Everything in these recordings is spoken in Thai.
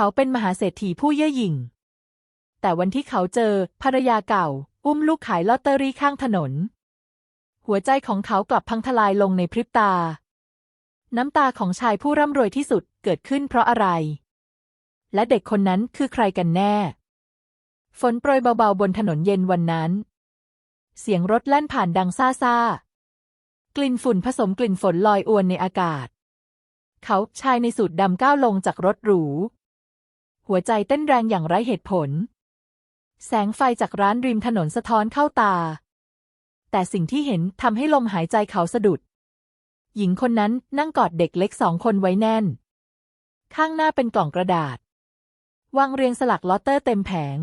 เขาเป็นมหาเศรษฐีผู้เย่อหยิ่ง แต่วันที่เขาเจอภรรยาเก่า อุ้มลูกขายลอตเตอรี่ข้างถนน หัวใจของเขากลับพังทลายลงในพริบตา น้ำตาของชายผู้ร่ำรวยที่สุดเกิดขึ้นเพราะอะไร และเด็กคนนั้นคือใครกันแน่ ฝนโปรยเบาๆบนถนนเย็นวันนั้น เสียงรถแล่นผ่านดังซ่าซากลิ่นฝุ่นผสมกลิ่นฝนลอยอวนในอากาศ เขาชายในสูทดำก้าวลงจากรถหรู หัวใจเต้นแรงอย่างไร้เหตุผล แสงไฟจากร้านริมถนนสะท้อนเข้าตา แต่สิ่งที่เห็นทำให้ลมหายใจเขาสะดุด หญิงคนนั้นนั่งกอดเด็กเล็กสองคนไว้แน่น ข้างหน้าเป็นกล่องกระดาษ วางเรียงสลักลอตเตอร์เต็มแผง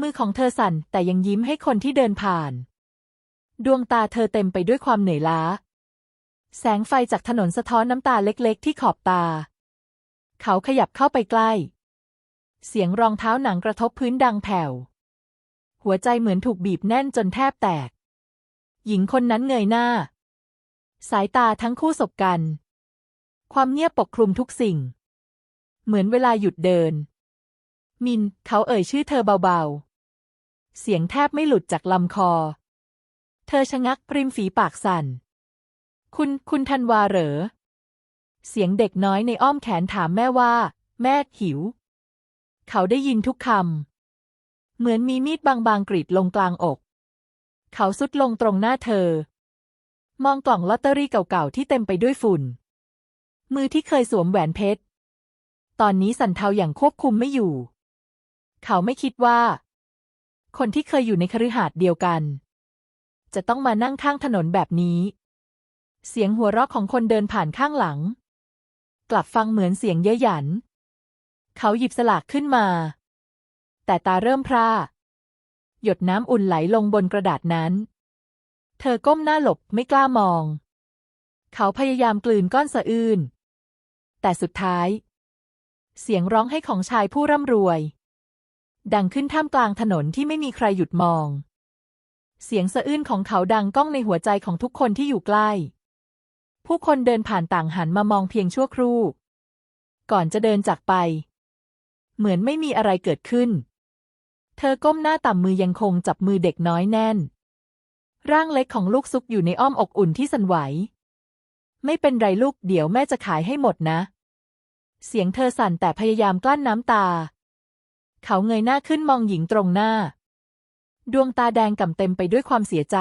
มือของเธอสั่นแต่ยังยิ้มให้คนที่เดินผ่าน ดวงตาเธอเต็มไปด้วยความเหนื่อยล้า แสงไฟจากถนนสะท้อนน้ำตาเล็ก ๆ ที่ขอบตา เขาขยับเข้าไปใกล้ เสียงรองเท้าหนังกระทบพื้นดังแผ่ว หัวใจเหมือนถูกบีบแน่นจนแทบแตก หญิงคนนั้นเงยหน้า สายตาทั้งคู่สบกัน ความเงียบปกคลุมทุกสิ่ง เหมือนเวลาหยุดเดิน มิน เขาเอ่ยชื่อเธอเบาๆ เสียงแทบไม่หลุดจากลำคอ เธอชะงักริมฝีปากสั่น คุณ คุณธันวาเหรอ เสียงเด็กน้อยในอ้อมแขนถามแม่ว่า แม่หิว เขาได้ยินทุกคำ เหมือนมีมีดบางๆกรีดลงกลางอก เขาสุดลงตรงหน้าเธอ มองกล่องลอตเตอรี่เก่าๆที่เต็มไปด้วยฝุ่น มือที่เคยสวมแหวนเพชร ตอนนี้สั่นเทาอย่างควบคุมไม่อยู่ เขาไม่คิดว่า คนที่เคยอยู่ในคฤหาสน์เดียวกัน จะต้องมานั่งข้างถนนแบบนี้ เสียงหัวเราะของคนเดินผ่านข้างหลัง กลับฟังเหมือนเสียงเย้ยหยัน เขาหยิบสลากขึ้นมา แต่ตาเริ่มพร่าหยดน้ำอุ่นไหลลงบนกระดาษนั้น เธอก้มหน้าหลบไม่กล้ามอง เขาพยายามกลืนก้อนสะอื้น แต่สุดท้าย เสียงร้องให้ของชายผู้ร่ำรวย ดังขึ้นท่ามกลางถนนที่ไม่มีใครหยุดมอง เสียงสะอื้นของเขาดังก้องในหัวใจของทุกคนที่อยู่ใกล้ ผู้คนเดินผ่านต่างหันมามองเพียงชั่วครู่ ก่อนจะเดินจากไป เหมือนไม่มีอะไรเกิดขึ้น เธอก้มหน้าต่ำมือยังคงจับมือเด็กน้อยแน่น ร่างเล็กของลูกซุกอยู่ในอ้อมอกอุ่นที่สั่นไหว ไม่เป็นไรลูกเดี๋ยวแม่จะขายให้หมดนะ เสียงเธอสั่นแต่พยายามกลั้นน้ำตา เขาเงยหน้าขึ้นมองหญิงตรงหน้า ดวงตาแดงก่ำเต็มไปด้วยความเสียใจ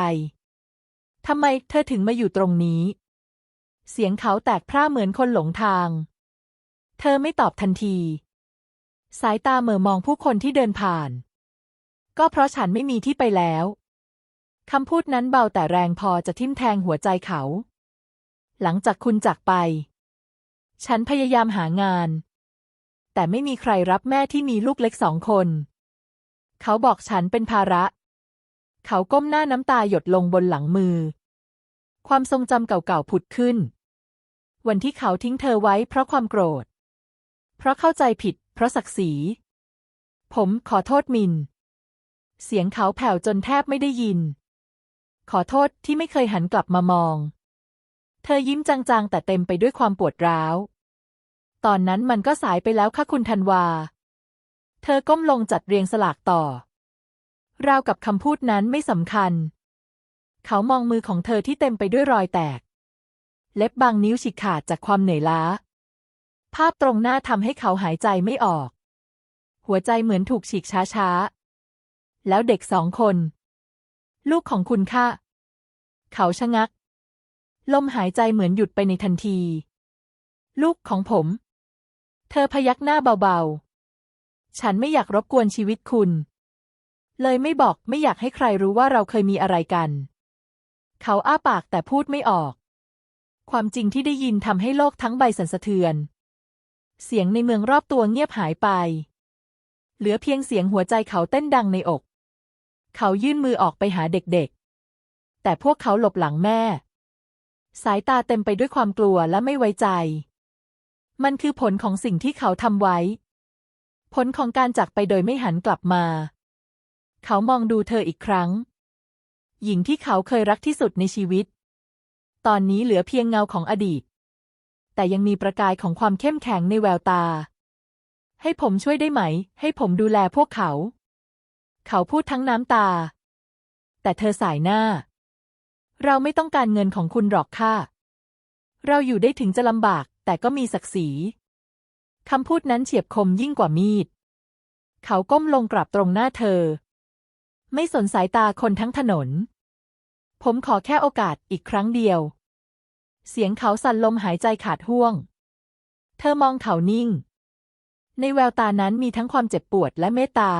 ทำไมเธอถึงมาอยู่ตรงนี้ เสียงเขาแตกพร่าเหมือนคนหลงทาง เธอไม่ตอบทันที สายตาเหม่อมองผู้คนที่เดินผ่าน ก็เพราะฉันไม่มีที่ไปแล้วคำพูดนั้นเบาแต่แรงพอจะทิ่มแทงหัวใจเขา หลังจากคุณจากไป ฉันพยายามหางาน แต่ไม่มีใครรับแม่ที่มีลูกเล็กสองคน เขาบอกฉันเป็นภาระ เขาก้มหน้าน้ำตาหยดลงบนหลังมือ ความทรงจำเก่าๆผุดขึ้น วันที่เขาทิ้งเธอไว้เพราะความโกรธ เพราะเข้าใจผิด เพราะศักดิ์ศรี ผมขอโทษมิน เสียงเขาแผ่วจนแทบไม่ได้ยิน ขอโทษที่ไม่เคยหันกลับมามอง เธอยิ้มจางๆ แต่เต็มไปด้วยความปวดร้าว ตอนนั้นมันก็สายไปแล้วค่ะคุณธันวา เธอก้มลงจัดเรียงสลากต่อ ราวกับคำพูดนั้นไม่สำคัญ เขามองมือของเธอที่เต็มไปด้วยรอยแตก เล็บบางนิ้วฉีกขาดจากความเหนื่อยล้า ภาพตรงหน้าทำให้เขาหายใจไม่ออก หัวใจเหมือนถูกฉีกช้าๆ แล้วเด็กสองคน ลูกของคุณค่ะ เขาชะงัก ลมหายใจเหมือนหยุดไปในทันที ลูกของผม เธอพยักหน้าเบาๆ ฉันไม่อยากรบกวนชีวิตคุณ เลยไม่บอกไม่อยากให้ใครรู้ว่าเราเคยมีอะไรกัน เขาอ้าปากแต่พูดไม่ออก ความจริงที่ได้ยินทำให้โลกทั้งใบสั่นสะเทือน เสียงในเมืองรอบตัวเงียบหายไป เหลือเพียงเสียงหัวใจเขาเต้นดังในอก เขายื่นมือออกไปหาเด็กๆ แต่พวกเขาหลบหลังแม่ สายตาเต็มไปด้วยความกลัวและไม่ไว้ใจ มันคือผลของสิ่งที่เขาทำไว้ ผลของการจากไปโดยไม่หันกลับมา เขามองดูเธออีกครั้ง หญิงที่เขาเคยรักที่สุดในชีวิต ตอนนี้เหลือเพียงเงาของอดีต แต่ยังมีประกายของความเข้มแข็งในแววตา ให้ผมช่วยได้ไหม ให้ผมดูแลพวกเขา เขาพูดทั้งน้ำตา แต่เธอสายหน้า เราไม่ต้องการเงินของคุณหรอกค่ะ เราอยู่ได้ถึงจะลำบาก แต่ก็มีศักดิ์ศรีคำพูดนั้นเฉียบคมยิ่งกว่ามีด เขาก้มลงกราบตรงหน้าเธอ ไม่สนสายตาคนทั้งถนน ผมขอแค่โอกาสอีกครั้งเดียว เสียงเขาสั่นลมหายใจขาดห่วง เธอมองเขานิ่ง ในแววตานั้นมีทั้งความเจ็บปวดและเมตตา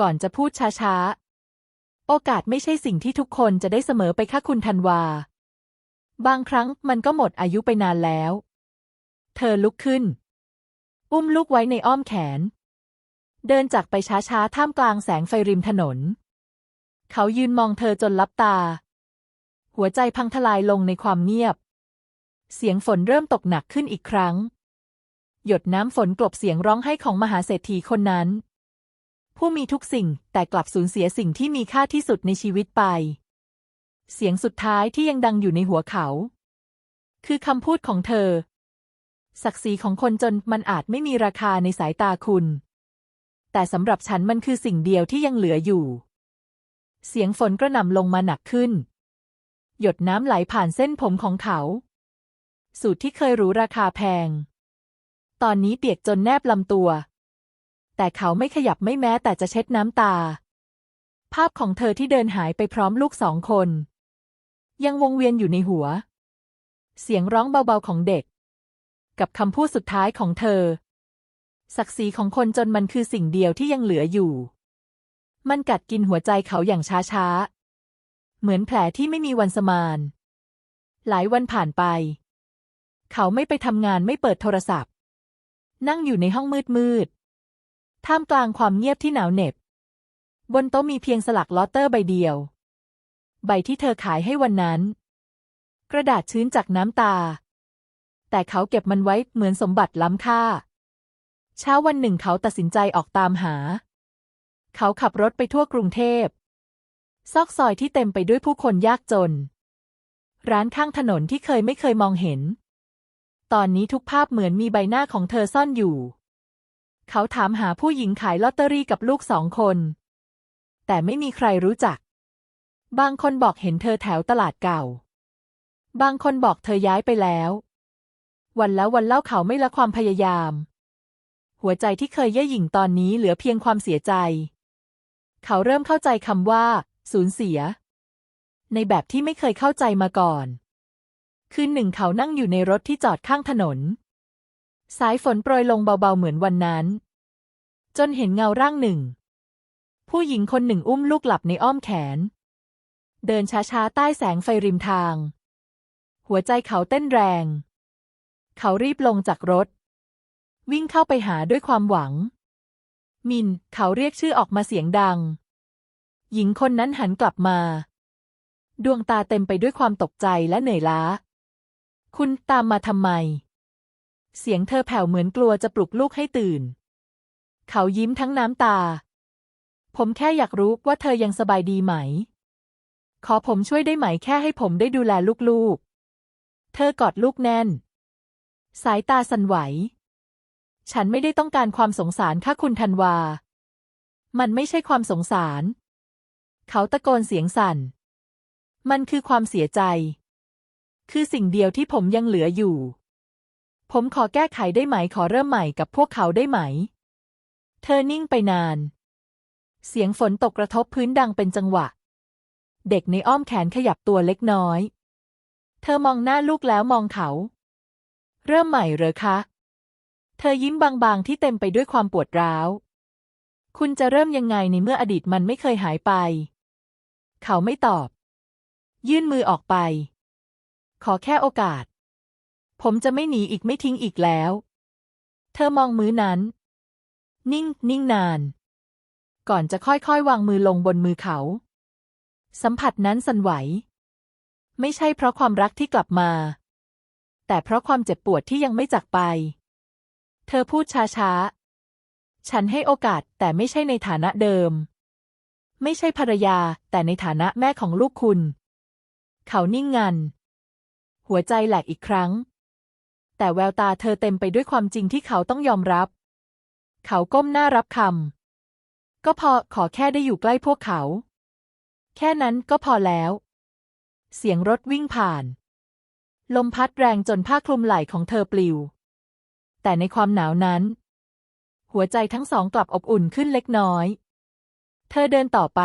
ก่อนจะพูดช้าๆ โอกาสไม่ใช่สิ่งที่ทุกคนจะได้เสมอไปค่ะคุณธันวา บางครั้งมันก็หมดอายุไปนานแล้ว เธอลุกขึ้น อุ้มลูกไว้ในอ้อมแขน เดินจากไปช้าๆ ท่ามกลางแสงไฟริมถนน เขายืนมองเธอจนลับตา หัวใจพังทลายลงในความเงียบ เสียงฝนเริ่มตกหนักขึ้นอีกครั้ง หยดน้ำฝนกลบเสียงร้องไห้ของมหาเศรษฐีคนนั้น ผู้มีทุกสิ่งแต่กลับสูญเสียสิ่งที่มีค่าที่สุดในชีวิตไป เสียงสุดท้ายที่ยังดังอยู่ในหัวเขา คือคำพูดของเธอ ศักดิ์ศรีของคนจนมันอาจไม่มีราคาในสายตาคุณ แต่สำหรับฉันมันคือสิ่งเดียวที่ยังเหลืออยู่ เสียงฝนกระหน่ำลงมาหนักขึ้น หยดน้ำไหลผ่านเส้นผมของเขา สูตรที่เคยหรู้ราคาแพง ตอนนี้เปียกจนแนบลำตัว แต่เขาไม่ขยับไม่แม้แต่จะเช็ดน้ำตา ภาพของเธอที่เดินหายไปพร้อมลูกสองคน ยังวงเวียนอยู่ในหัว เสียงร้องเบาๆของเด็ก กับคำพูดสุดท้ายของเธอ ศักดิ์ศรีของคนจนมันคือสิ่งเดียวที่ยังเหลืออยู่ มันกัดกินหัวใจเขาอย่างช้าๆ เหมือนแผลที่ไม่มีวันสมาน หลายวันผ่านไป เขาไม่ไปทำงานไม่เปิดโทรศัพท์ นั่งอยู่ในห้องมืดมืดๆท่ามกลางความเงียบที่หนาวเหน็บ บนโต๊ะมีเพียงสลักลอตเตอร์ใบเดียว ใบที่เธอขายให้วันนั้น กระดาษชื้นจากน้ำตา แต่เขาเก็บมันไว้เหมือนสมบัติล้ำค่า เช้าวันหนึ่งเขาตัดสินใจออกตามหา เขาขับรถไปทั่วกรุงเทพ ซอกซอยที่เต็มไปด้วยผู้คนยากจน ร้านข้างถนนที่เคยไม่เคยมองเห็น ตอนนี้ทุกภาพเหมือนมีใบหน้าของเธอซ่อนอยู่ เขาถามหาผู้หญิงขายลอตเตอรี่กับลูกสองคน แต่ไม่มีใครรู้จัก บางคนบอกเห็นเธอแถวตลาดเก่า บางคนบอกเธอย้ายไปแล้ว วันแล้ววันเล่าเขาไม่ละความพยายาม หัวใจที่เคยเย่อหยิ่งตอนนี้เหลือเพียงความเสียใจ เขาเริ่มเข้าใจคำว่า สูญเสีย ในแบบที่ไม่เคยเข้าใจมาก่อน คืนหนึ่งเขานั่งอยู่ในรถที่จอดข้างถนน สายฝนโปรยลงเบาๆเหมือนวันนั้น จนเห็นเงาร่างหนึ่ง ผู้หญิงคนหนึ่งอุ้มลูกหลับในอ้อมแขน เดินช้าๆ ใต้แสงไฟริมทาง หัวใจเขาเต้นแรง เขารีบลงจากรถ วิ่งเข้าไปหาด้วยความหวังมิน เขาเรียกชื่อออกมาเสียงดัง หญิงคนนั้นหันกลับมา ดวงตาเต็มไปด้วยความตกใจและเหนื่อยล้า คุณตามมาทำไม เสียงเธอแผ่วเหมือนกลัวจะปลุกลูกให้ตื่น เขายิ้มทั้งน้ำตา ผมแค่อยากรู้ว่าเธอยังสบายดีไหม ขอผมช่วยได้ไหมแค่ให้ผมได้ดูแลลูกๆ เธอกอดลูกแน่น สายตาสั่นไหว ฉันไม่ได้ต้องการความสงสารค่ะคุณธันวา มันไม่ใช่ความสงสาร เขาตะโกนเสียงสั่น มันคือความเสียใจ คือสิ่งเดียวที่ผมยังเหลืออยู่ ผมขอแก้ไขได้ไหมขอเริ่มใหม่กับพวกเขาได้ไหม เธอนิ่งไปนาน เสียงฝนตกกระทบพื้นดังเป็นจังหวะ เด็กในอ้อมแขนขยับตัวเล็กน้อย เธอมองหน้าลูกแล้วมองเขา เริ่มใหม่เหรอคะ เธอยิ้มบางๆที่เต็มไปด้วยความปวดร้าวคุณจะเริ่มยังไงในเมื่ออดีตมันไม่เคยหายไป เขาไม่ตอบ ยื่นมือออกไป ขอแค่โอกาส ผมจะไม่หนีอีกไม่ทิ้งอีกแล้ว เธอมองมือนั้น นิ่ง นิ่งนาน ก่อนจะค่อยๆ วางมือลงบนมือเขา สัมผัสนั้นสั่นไหว ไม่ใช่เพราะความรักที่กลับมา แต่เพราะความเจ็บปวดที่ยังไม่จากไป เธอพูดช้าๆ ฉันให้โอกาสแต่ไม่ใช่ในฐานะเดิม ไม่ใช่ภรรยา แต่ในฐานะแม่ของลูกคุณ เขานิ่งงัน หัวใจแหลกอีกครั้ง แต่แววตาเธอเต็มไปด้วยความจริงที่เขาต้องยอมรับ เขาก้มหน้ารับคำก็พอขอแค่ได้อยู่ใกล้พวกเขา แค่นั้นก็พอแล้ว เสียงรถวิ่งผ่าน ลมพัดแรงจนผ้าคลุมไหล่ของเธอปลิว แต่ในความหนาวนั้น หัวใจทั้งสองกลับอบอุ่นขึ้นเล็กน้อย เธอเดินต่อไป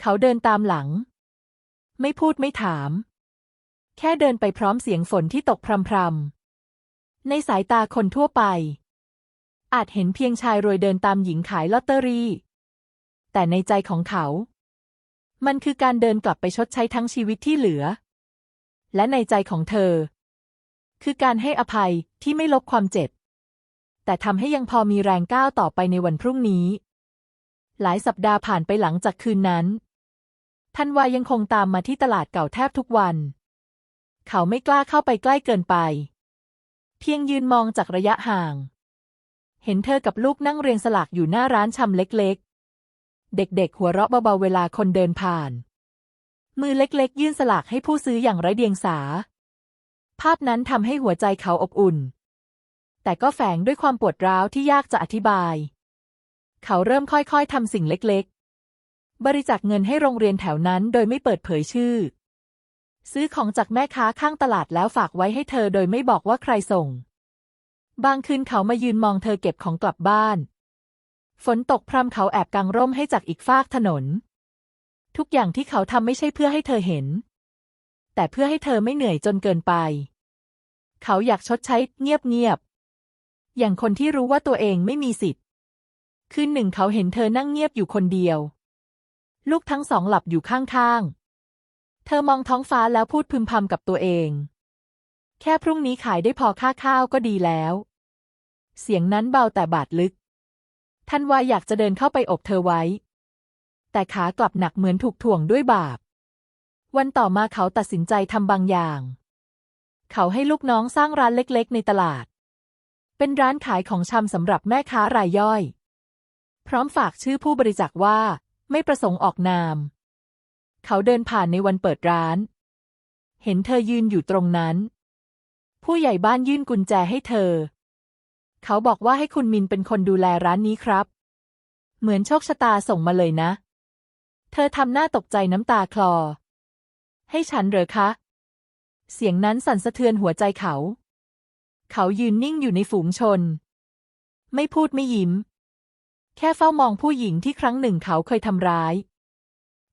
เขาเดินตามหลัง ไม่พูดไม่ถาม แค่เดินไปพร้อมเสียงฝนที่ตกพรำๆในสายตาคนทั่วไป อาจเห็นเพียงชายรวยเดินตามหญิงขายลอตเตอรี่ แต่ในใจของเขา มันคือการเดินกลับไปชดใช้ทั้งชีวิตที่เหลือ และในใจของเธอ คือการให้อภัยที่ไม่ลบความเจ็บ แต่ทำให้ยังพอมีแรงก้าวต่อไปในวันพรุ่งนี้ หลายสัปดาห์ผ่านไปหลังจากคืนนั้นธันวายังคงตามมาที่ตลาดเก่าแทบทุกวัน เขาไม่กล้าเข้าไปใกล้เกินไป เพียงยืนมองจากระยะห่าง เห็นเธอกับลูกนั่งเรียงสลากอยู่หน้าร้านชำเล็กๆ เด็กๆ หัวเราะเบาๆเวลาคนเดินผ่าน มือเล็กๆ ยื่นสลากให้ผู้ซื้ออย่างไร้เดียงสา ภาพนั้นทำให้หัวใจเขาอบอุ่น แต่ก็แฝงด้วยความปวดร้าวที่ยากจะอธิบาย เขาเริ่มค่อยๆทำสิ่งเล็กๆ บริจาคเงินให้โรงเรียนแถวนั้นโดยไม่เปิดเผยชื่อ ซื้อของจากแม่ค้าข้างตลาดแล้วฝากไว้ให้เธอโดยไม่บอกว่าใครส่ง บางคืนเขามายืนมองเธอเก็บของกลับบ้าน ฝนตกพรำเขาแอบกางร่มให้จากอีกฟากถนน ทุกอย่างที่เขาทำไม่ใช่เพื่อให้เธอเห็น แต่เพื่อให้เธอไม่เหนื่อยจนเกินไป เขาอยากชดใช้เงียบๆอย่างคนที่รู้ว่าตัวเองไม่มีสิทธิ์ คืนหนึ่งเขาเห็นเธอนั่งเงียบอยู่คนเดียว ลูกทั้งสองหลับอยู่ข้างๆ เธอมองท้องฟ้าแล้วพูดพึมพำกับตัวเอง แค่พรุ่งนี้ขายได้พอค่าข้าวก็ดีแล้ว เสียงนั้นเบาแต่บาดลึกท่านวาอยากจะเดินเข้าไปอบเธอไว้ แต่ขากลับหนักเหมือนถูกถ่วงด้วยบาป วันต่อมาเขาตัดสินใจทำบางอย่าง เขาให้ลูกน้องสร้างร้านเล็กๆ ในตลาด เป็นร้านขายของชำสำหรับแม่ค้ารายย่อย พร้อมฝากชื่อผู้บริจาคว่า ไม่ประสงค์ออกนาม เขาเดินผ่านในวันเปิดร้าน เห็นเธอยืนอยู่ตรงนั้น ผู้ใหญ่บ้านยื่นกุญแจให้เธอ เขาบอกว่าให้คุณมินเป็นคนดูแลร้านนี้ครับ เหมือนโชคชะตาส่งมาเลยนะ เธอทำหน้าตกใจน้ำตาคลอ ให้ฉันเหรอคะ เสียงนั้นสั่นสะเทือนหัวใจเขา เขายืนนิ่งอยู่ในฝูงชน ไม่พูดไม่ยิ้ม แค่เฝ้ามองผู้หญิงที่ครั้งหนึ่งเขาเคยทำร้าย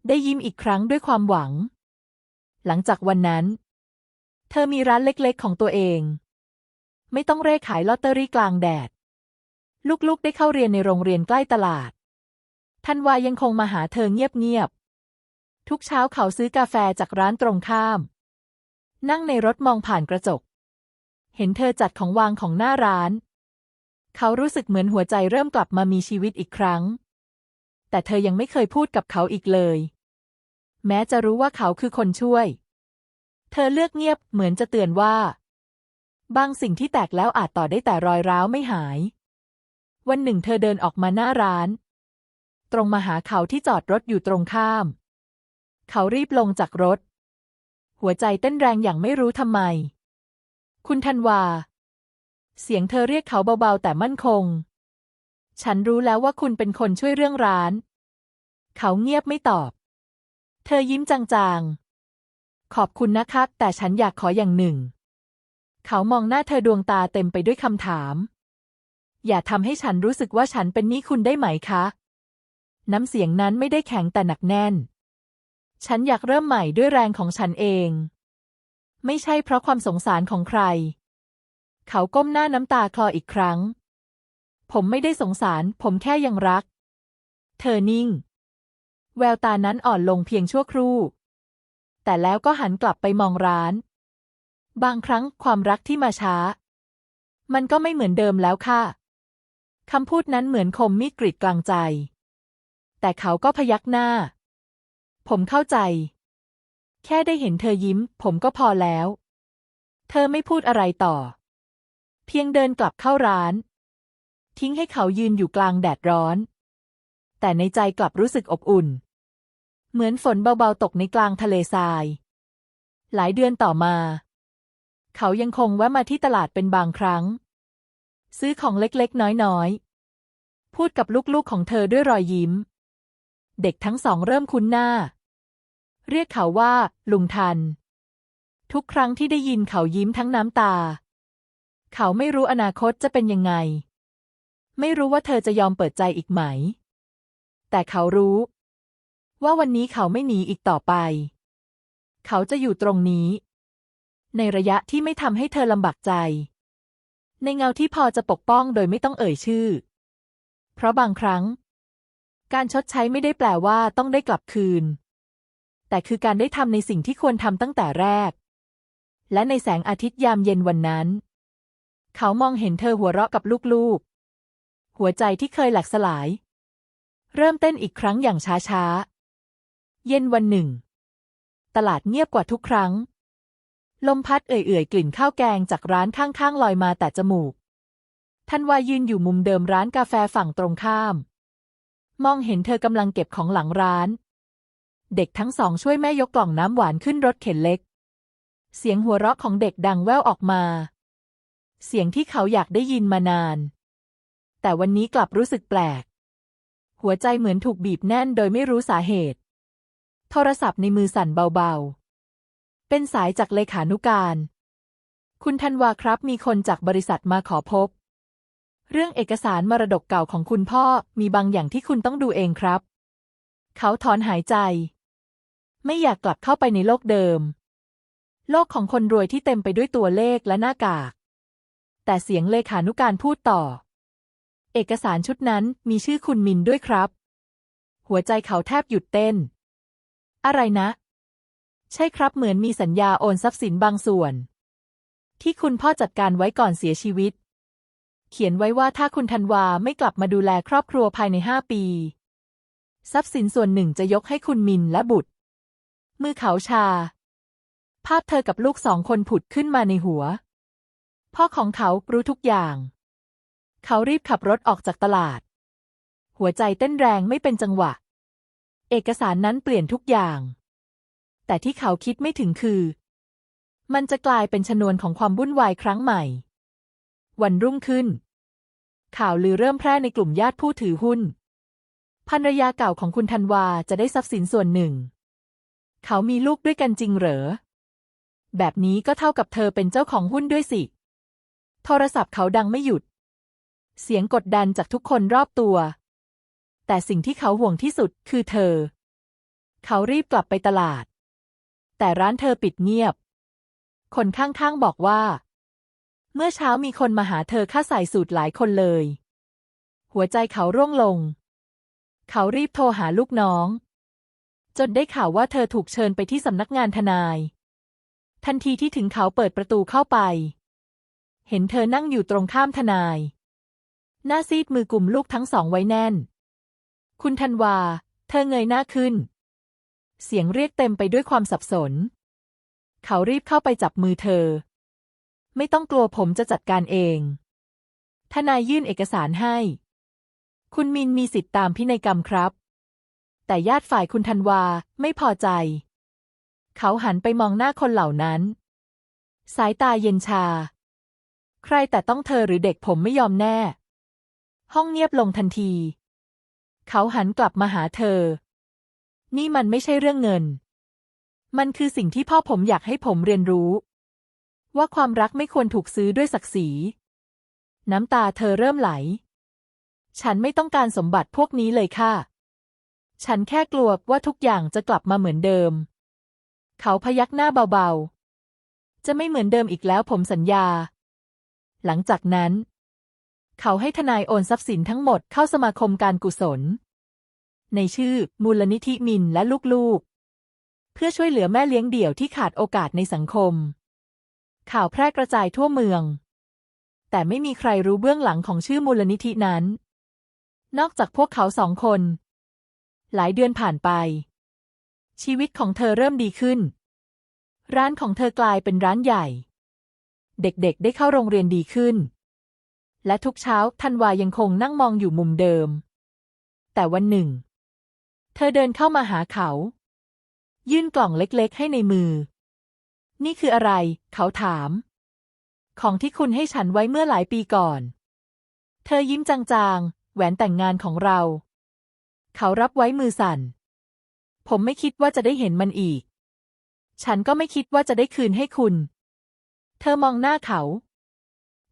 ได้ยิ้มอีกครั้งด้วยความหวัง หลังจากวันนั้น เธอมีร้านเล็กๆของตัวเอง ไม่ต้องเร่ขายลอตเตอรี่กลางแดด ลูกๆได้เข้าเรียนในโรงเรียนใกล้ตลาดทันวายังคงมาหาเธอเงียบๆ ทุกเช้าเขาซื้อกาแฟจากร้านตรงข้าม นั่งในรถมองผ่านกระจก เห็นเธอจัดของวางของหน้าร้าน เขารู้สึกเหมือนหัวใจเริ่มกลับมามีชีวิตอีกครั้ง แต่เธอยังไม่เคยพูดกับเขาอีกเลย แม้จะรู้ว่าเขาคือคนช่วย เธอเลือกเงียบเหมือนจะเตือนว่า บางสิ่งที่แตกแล้วอาจต่อได้แต่รอยร้าวไม่หาย วันหนึ่งเธอเดินออกมาหน้าร้าน ตรงมาหาเขาที่จอดรถอยู่ตรงข้าม เขารีบลงจากรถ หัวใจเต้นแรงอย่างไม่รู้ทำไม คุณธันวา เสียงเธอเรียกเขาเบาๆ แต่มั่นคง ฉันรู้แล้วว่าคุณเป็นคนช่วยเรื่องร้าน เขาเงียบไม่ตอบ เธอยิ้มจางๆ ขอบคุณนะครับแต่ฉันอยากขออย่างหนึ่ง เขามองหน้าเธอดวงตาเต็มไปด้วยคำถาม อย่าทำให้ฉันรู้สึกว่าฉันเป็นหนี้คุณได้ไหมคะ น้ำเสียงนั้นไม่ได้แข็งแต่หนักแน่น ฉันอยากเริ่มใหม่ด้วยแรงของฉันเอง ไม่ใช่เพราะความสงสารของใคร เขาก้มหน้าน้ำตาคลออีกครั้ง ผมไม่ได้สงสาร ผมแค่ยังรัก เธอนิ่ง แววตานั้นอ่อนลงเพียงชั่วครู่ แต่แล้วก็หันกลับไปมองร้าน บางครั้งความรักที่มาช้า มันก็ไม่เหมือนเดิมแล้วค่ะคำพูดนั้นเหมือนคมมีดกรีดกลางใจ แต่เขาก็พยักหน้า ผมเข้าใจ แค่ได้เห็นเธอยิ้ม ผมก็พอแล้ว เธอไม่พูดอะไรต่อ พียงเดินกลับเข้าร้าน ทิ้งให้เขายืนอยู่กลางแดดร้อน แต่ในใจกลับรู้สึกอบอุ่น เหมือนฝนเบาๆตกในกลางทะเลทราย หลายเดือนต่อมา เขายังคงแวะมาที่ตลาดเป็นบางครั้ง ซื้อของเล็กๆ น้อยๆ พูดกับลูกๆของเธอด้วยรอยยิ้ม เด็กทั้งสองเริ่มคุ้นหน้า เรียกเขาว่า ลุงทัน ทุกครั้งที่ได้ยินเขายิ้มทั้งน้ำตา เขาไม่รู้อนาคตจะเป็นยังไง ไม่รู้ว่าเธอจะยอมเปิดใจอีกไหม แต่เขารู้ ว่าวันนี้เขาไม่หนีอีกต่อไป เขาจะอยู่ตรงนี้ ในระยะที่ไม่ทำให้เธอลำบากใจ ในเงาที่พอจะปกป้องโดยไม่ต้องเอ่ยชื่อ เพราะบางครั้ง การชดใช้ไม่ได้แปลว่าต้องได้กลับคืน แต่คือการได้ทำในสิ่งที่ควรทำตั้งแต่แรก และในแสงอาทิตย์ยามเย็นวันนั้น เขามองเห็นเธอหัวเราะกับลูกๆ หัวใจที่เคยแหลกสลาย เริ่มเต้นอีกครั้งอย่างช้าๆ เย็นวันหนึ่ง ตลาดเงียบกว่าทุกครั้ง ลมพัดเอื่อยๆ กลิ่นข้าวแกงจากร้านข้างๆ ลอยมาแต่จมูกท่านวายืนอยู่มุมเดิมร้านกาแฟฝั่งตรงข้าม มองเห็นเธอกำลังเก็บของหลังร้าน เด็กทั้งสองช่วยแม่ยกกล่องน้ำหวานขึ้นรถเข็นเล็ก เสียงหัวเราะของเด็กดังแว่วออกมา เสียงที่เขาอยากได้ยินมานาน แต่วันนี้กลับรู้สึกแปลก หัวใจเหมือนถูกบีบแน่นโดยไม่รู้สาเหตุ โทรศัพท์ในมือสั่นเบาๆ เป็นสายจากเลขานุการ คุณธันวาครับมีคนจากบริษัทมาขอพบ เรื่องเอกสารมรดกเก่าของคุณพ่อมีบางอย่างที่คุณต้องดูเองครับ เขาถอนหายใจ ไม่อยากกลับเข้าไปในโลกเดิม โลกของคนรวยที่เต็มไปด้วยตัวเลขและหน้ากาก แต่เสียงเลขานุการพูดต่อ เอกสารชุดนั้นมีชื่อคุณมินด้วยครับ หัวใจเขาแทบหยุดเต้น อะไรนะ ใช่ครับเหมือนมีสัญญาโอนทรัพย์สินบางส่วน ที่คุณพ่อจัดการไว้ก่อนเสียชีวิต เขียนไว้ว่าถ้าคุณธันวาไม่กลับมาดูแลครอบครัวภายในห้าปี ทรัพย์สินส่วนหนึ่งจะยกให้คุณมินและบุตร มือเขาชา ภาพเธอกับลูกสองคนผุดขึ้นมาในหัว พ่อของเขารู้ทุกอย่าง เขารีบขับรถออกจากตลาด หัวใจเต้นแรงไม่เป็นจังหวะ เอกสารนั้นเปลี่ยนทุกอย่าง แต่ที่เขาคิดไม่ถึงคือ มันจะกลายเป็นชนวนของความวุ่นวายครั้งใหม่ วันรุ่งขึ้น ข่าวลือเริ่มแพร่ในกลุ่มญาติผู้ถือหุ้นภรรยาเก่าของคุณธันวาจะได้ทรัพย์สินส่วนหนึ่ง เขามีลูกด้วยกันจริงเหรอ แบบนี้ก็เท่ากับเธอเป็นเจ้าของหุ้นด้วยสิ โทรศัพท์เขาดังไม่หยุด เสียงกดดันจากทุกคนรอบตัว แต่สิ่งที่เขาห่วงที่สุดคือเธอ เขารีบกลับไปตลาด แต่ร้านเธอปิดเงียบ คนข้างๆบอกว่า เมื่อเช้ามีคนมาหาเธอค่าใส่สูตรหลายคนเลย หัวใจเขาร่วงลง เขารีบโทรหาลูกน้อง จนได้ข่าวว่าเธอถูกเชิญไปที่สำนักงานทนาย ทันทีที่ถึงเขาเปิดประตูเข้าไป เห็นเธอนั่งอยู่ตรงข้ามทนาย หน้าซีดมือกลุ่มลูกทั้งสองไว้แน่น คุณธันวา เธอเงยหน้าขึ้น เสียงเรียกเต็มไปด้วยความสับสน เขารีบเข้าไปจับมือเธอ ไม่ต้องกลัวผมจะจัดการเอง ทนายยื่นเอกสารให้ คุณมินมีสิทธิ์ตามพินัยกรรมครับ แต่ญาติฝ่ายคุณธันวาไม่พอใจ เขาหันไปมองหน้าคนเหล่านั้น สายตาเย็นชา ใครแต่ต้องเธอหรือเด็กผมไม่ยอมแน่ ห้องเงียบลงทันที เขาหันกลับมาหาเธอ นี่มันไม่ใช่เรื่องเงิน มันคือสิ่งที่พ่อผมอยากให้ผมเรียนรู้ ว่าความรักไม่ควรถูกซื้อด้วยศักดิ์ศรี น้ำตาเธอเริ่มไหล ฉันไม่ต้องการสมบัติพวกนี้เลยค่ะ ฉันแค่กลัวว่าทุกอย่างจะกลับมาเหมือนเดิม เขาพยักหน้าเบาๆจะไม่เหมือนเดิมอีกแล้วผมสัญญา หลังจากนั้น เขาให้ทนายโอนทรัพย์สินทั้งหมดเข้าสมาคมการกุศล ในชื่อมูลนิธิมินและลูกๆ เพื่อช่วยเหลือแม่เลี้ยงเดี่ยวที่ขาดโอกาสในสังคม ข่าวแพร่กระจายทั่วเมือง แต่ไม่มีใครรู้เบื้องหลังของชื่อมูลนิธินั้น นอกจากพวกเขาสองคน หลายเดือนผ่านไป ชีวิตของเธอเริ่มดีขึ้นร้านของเธอกลายเป็นร้านใหญ่ เด็กๆ ได้เข้าโรงเรียนดีขึ้น และทุกเช้าธันวายังคงนั่งมองอยู่มุมเดิม แต่วันหนึ่ง เธอเดินเข้ามาหาเขา ยื่นกล่องเล็กๆ ให้ในมือ นี่คืออะไร เขาถาม ของที่คุณให้ฉันไว้เมื่อหลายปีก่อน เธอยิ้มจางๆ แหวนแต่งงานของเรา เขารับไว้มือสั่น ผมไม่คิดว่าจะได้เห็นมันอีก ฉันก็ไม่คิดว่าจะได้คืนให้คุณ เธอมองหน้าเขา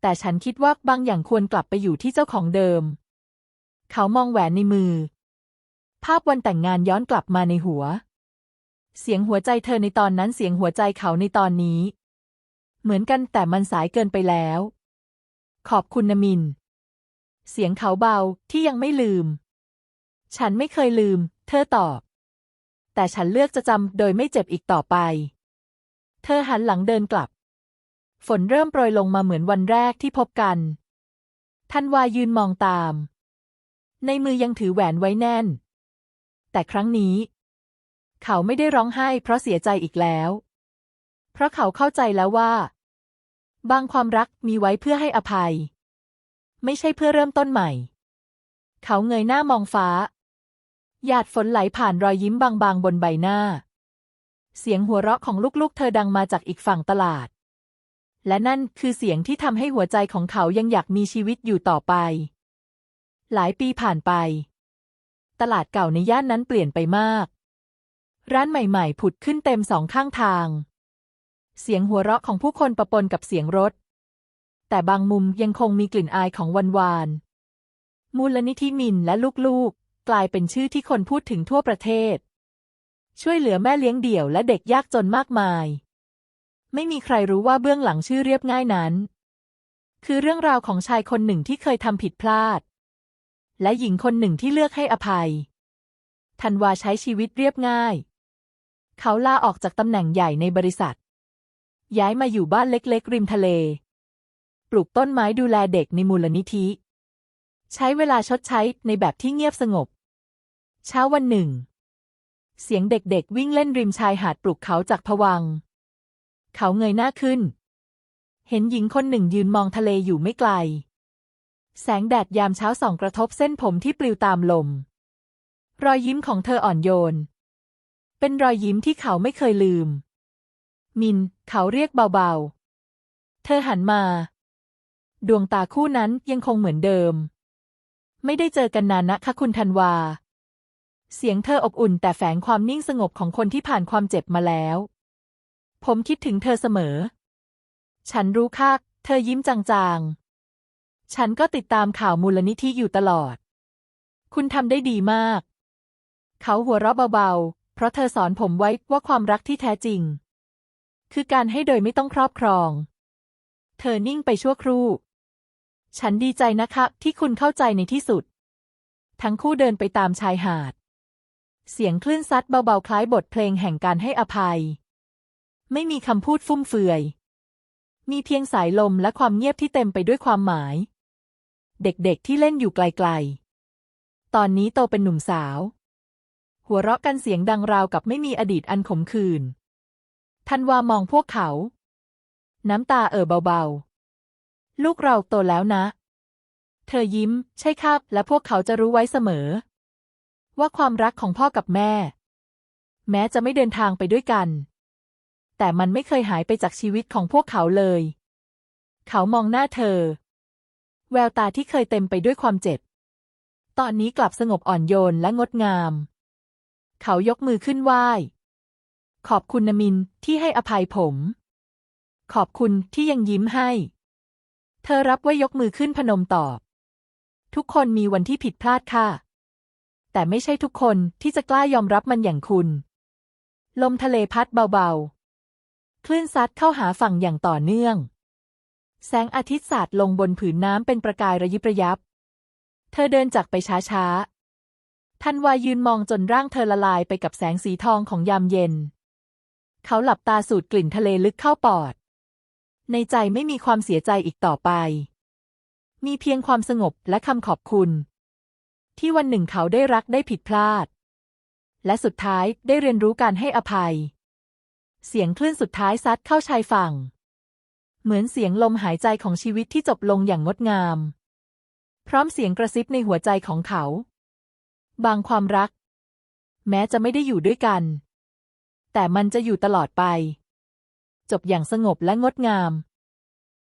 แต่ฉันคิดว่าบางอย่างควรกลับไปอยู่ที่เจ้าของเดิม เขามองแหวนในมือ ภาพวันแต่งงานย้อนกลับมาในหัว เสียงหัวใจเธอในตอนนั้นเสียงหัวใจเขาในตอนนี้ เหมือนกันแต่มันสายเกินไปแล้ว ขอบคุณนมิน เสียงเขาเบาที่ยังไม่ลืม ฉันไม่เคยลืม เธอตอบ แต่ฉันเลือกจะจำโดยไม่เจ็บอีกต่อไป เธอหันหลังเดินกลับ ฝนเริ่มโปรยลงมาเหมือนวันแรกที่พบกัน ทันวายืนมองตาม ในมือยังถือแหวนไว้แน่น แต่ครั้งนี้ เขาไม่ได้ร้องไห้เพราะเสียใจอีกแล้ว เพราะเขาเข้าใจแล้วว่า บางความรักมีไว้เพื่อให้อภัย ไม่ใช่เพื่อเริ่มต้นใหม่ เขาเงยหน้ามองฟ้า หยาดฝนไหลผ่านรอยยิ้มบางๆบนใบหน้า เสียงหัวเราะของลูกๆ เธอดังมาจากอีกฝั่งตลาด และนั่นคือเสียงที่ทำให้หัวใจของเขายังอยากมีชีวิตอยู่ต่อไป หลายปีผ่านไป ตลาดเก่าในย่านนั้นเปลี่ยนไปมาก ร้านใหม่ๆ ผุดขึ้นเต็มสองข้างทาง เสียงหัวเราะของผู้คนประปนกับเสียงรถ แต่บางมุมยังคงมีกลิ่นอายของวันวานมูลนิธิมินและลูกๆ กลายเป็นชื่อที่คนพูดถึงทั่วประเทศ ช่วยเหลือแม่เลี้ยงเดี่ยวและเด็กยากจนมากมาย ไม่มีใครรู้ว่าเบื้องหลังชื่อเรียบง่ายนั้น คือเรื่องราวของชายคนหนึ่งที่เคยทำผิดพลาด และหญิงคนหนึ่งที่เลือกให้อภัยธันวาใช้ชีวิตเรียบง่าย เขาลาออกจากตำแหน่งใหญ่ในบริษัท ย้ายมาอยู่บ้านเล็กๆ ริมทะเล ปลูกต้นไม้ดูแลเด็กในมูลนิธิ ใช้เวลาชดใช้ในแบบที่เงียบสงบ เช้าวันหนึ่ง เสียงเด็กๆ วิ่งเล่นริมชายหาดปลุกเขาจากผวัง เขาเงยหน้าขึ้น เห็นหญิงคนหนึ่งยืนมองทะเลอยู่ไม่ไกล แสงแดดยามเช้าส่องกระทบเส้นผมที่ปลิวตามลม รอยยิ้มของเธออ่อนโยน เป็นรอยยิ้มที่เขาไม่เคยลืม มิน เขาเรียกเบาๆ เธอหันมา ดวงตาคู่นั้นยังคงเหมือนเดิม ไม่ได้เจอกันนานนะคะคุณธันวาเสียงเธออบอุ่นแต่แฝงความนิ่งสงบของคนที่ผ่านความเจ็บมาแล้ว ผมคิดถึงเธอเสมอ ฉันรู้ค่ะเธอยิ้มจางๆ ฉันก็ติดตามข่าวมูลนิธิอยู่ตลอด คุณทำได้ดีมาก เขาหัวเราะเบาๆ เพราะเธอสอนผมไว้ว่าความรักที่แท้จริง คือการให้โดยไม่ต้องครอบครอง เธอนิ่งไปชั่วครู่ ฉันดีใจนะคะที่คุณเข้าใจในที่สุด ทั้งคู่เดินไปตามชายหาด เสียงคลื่นซัดเบาๆ คล้ายบทเพลงแห่งการให้อภัย ไม่มีคำพูดฟุ่มเฟือย มีเพียงสายลมและความเงียบที่เต็มไปด้วยความหมาย เด็กๆที่เล่นอยู่ไกลๆ ตอนนี้โตเป็นหนุ่มสาว หัวเราะกันเสียงดังราวกับไม่มีอดีตอันขมขื่นทันวามองพวกเขา น้ำตาเอ่อเบาๆ ลูกเราโตแล้วนะ เธอยิ้ม ใช่ครับ และพวกเขาจะรู้ไว้เสมอ ว่าความรักของพ่อกับแม่ แม้จะไม่เดินทางไปด้วยกัน แต่มันไม่เคยหายไปจากชีวิตของพวกเขาเลย เขามองหน้าเธอ แววตาที่เคยเต็มไปด้วยความเจ็บ ตอนนี้กลับสงบอ่อนโยนและงดงาม เขายกมือขึ้นไหว้ ขอบคุณนมินที่ให้อภัยผม ขอบคุณที่ยังยิ้มให้ เธอรับไว้ยกมือขึ้นพนมตอบ ทุกคนมีวันที่ผิดพลาดค่ะ แต่ไม่ใช่ทุกคนที่จะกล้ายอมรับมันอย่างคุณ ลมทะเลพัดเบาๆ คลื่นซัดเข้าหาฝั่งอย่างต่อเนื่อง แสงอาทิตย์สาดลงบนผืนน้ำเป็นประกายระยิบระยับ เธอเดินจากไปช้าๆทันวายืนมองจนร่างเธอละลายไปกับแสงสีทองของยามเย็น เขาหลับตาสูดกลิ่นทะเลลึกเข้าปอด ในใจไม่มีความเสียใจอีกต่อไป มีเพียงความสงบและคำขอบคุณ ที่วันหนึ่งเขาได้รักได้ผิดพลาด และสุดท้ายได้เรียนรู้การให้อภัย เสียงคลื่นสุดท้ายซัดเข้าชายฝั่ง เหมือนเสียงลมหายใจของชีวิตที่จบลงอย่างงดงาม พร้อมเสียงกระซิบในหัวใจของเขา บางความรัก แม้จะไม่ได้อยู่ด้วยกัน แต่มันจะอยู่ตลอดไป จบอย่างสงบและงดงาม